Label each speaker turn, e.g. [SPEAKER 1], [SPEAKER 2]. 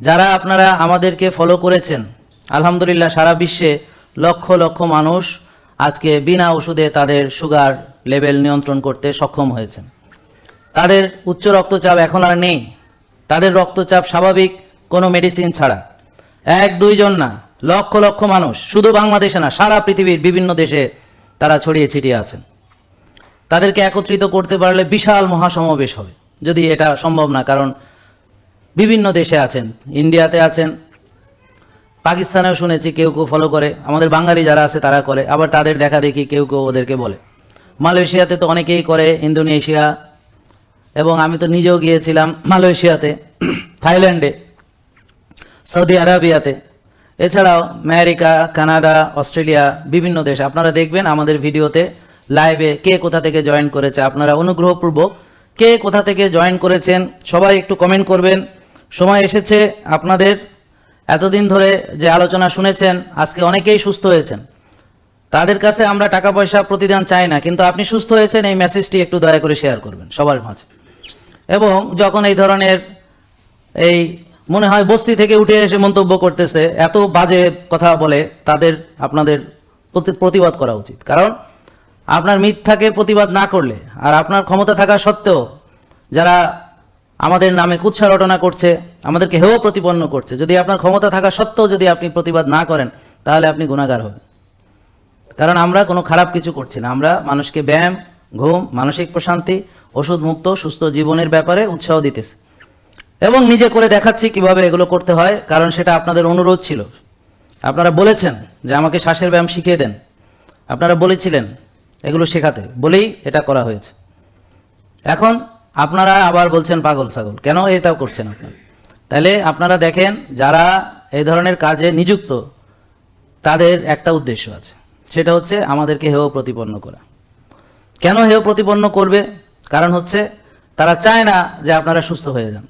[SPEAKER 1] যারা আপনারা আমাদেরকে ফলো করেছেন, আলহামদুলিল্লাহ সারা বিশ্বে লক্ষ লক্ষ মানুষ আজকে বিনা ওষুধে তাদের সুগার লেভেল নিয়ন্ত্রণ করতে সক্ষম হয়েছেন। তাদের উচ্চ রক্তচাপ এখন আর নেই। তাদের রক্তচাপ স্বাভাবিক কোনো মেডিসিন ছাড়া। এক দুইজন না, লক্ষ লক্ষ মানুষ, শুধু বাংলাদেশে না, সারা পৃথিবীর বিভিন্ন দেশে তারা ছড়িয়ে ছিটিয়ে আছেন। তাদেরকে একত্রিত করতে পারলে বিশাল মহাসমাবেশ হবে, যদি এটা সম্ভব না, কারণ বিভিন্ন দেশে আছেন, ইন্ডিয়াতে আছেন, পাকিস্তানেও শুনেছি কেউ কেউ ফলো করে, আমাদের বাঙালি যারা আছে তারা করে, আবার তাদের দেখা দেখি কেউ কেউ ওদেরকে বলে। মালয়েশিয়াতে তো অনেকেই করে, ইন্দোনেশিয়া, এবং আমি তো নিজেও গিয়েছিলাম মালয়েশিয়াতে, থাইল্যান্ডে, সৌদি আরাবিয়াতে, এছাড়াও আমেরিকা, কানাডা, অস্ট্রেলিয়া, বিভিন্ন দেশ। আপনারা দেখবেন আমাদের ভিডিওতে লাইভে কে কোথা থেকে জয়েন করেছে, আপনারা অনুগ্রহপূর্বক কে কোথা থেকে জয়েন করেছেন, সবাই একটু কমেন্ট করবেন। সময় এসেছে আপনাদের এতদিন ধরে যে আলোচনা শুনেছেন, আজকে অনেকেই সুস্থ হয়েছেন। তাদের কাছে আমরা টাকা পয়সা প্রতিদান চাই না, কিন্তু আপনি সুস্থ হয়েছেন, এই মেসেজটি একটু দয়া করে শেয়ার করবেন সবার মাঝে। এবং যখন এই ধরনের এই মনে হয় বস্তি থেকে উঠে এসে মন্তব্য করতেছে, এত বাজে কথা বলে তাদের, আপনাদের প্রতি- প্রতিবাদ করা উচিত। কারণ আপনার মিথ্যাকে প্রতিবাদ না করলে আর আপনার ক্ষমতা থাকা সত্ত্বেও যারা আমাদের নামে কুৎসা রটনা করছে, আমাদেরকে হেয় প্রতিপন্ন করছে। যদি আপনার ক্ষমতা থাকা সত্ত্বেও যদি আপনি প্রতিবাদ না করেন, তাহলে আপনি গুণাগার হবেন। কারণ আমরা কোনো খারাপ কিছু করছি না। আমরা মানুষকে ব্যায়াম, ঘুম, মানসিক প্রশান্তি, ওষুধ মুক্ত, সুস্থ জীবনের ব্যাপারে উৎসাহ দিতেছি। এবং নিজে করে দেখাচ্ছি কীভাবে এগুলো করতে হয়, কারণ সেটা আপনাদের অনুরোধ ছিল। আপনারা বলেছেন যে আমাকে শ্বাসের ব্যায়াম শিখিয়ে দেন। আপনারা বলেছিলেন এগুলো শেখাতে। বলেই এটা করা হয়েছে। এখন আপনারা আবার বলছেন পাগল ছাগল। কেন এটাও করছেন আপনারা? তাহলে আপনারা দেখেন, যারা এই ধরনের কাজে নিযুক্ত, তাদের একটা উদ্দেশ্য আছে। সেটা হচ্ছে আমাদেরকে হেয় প্রতিপন্ন করা। কেন হেয় প্রতিপন্ন করবে? কারণ হচ্ছে তারা চায় না যে আপনারা সুস্থ হয়ে যান।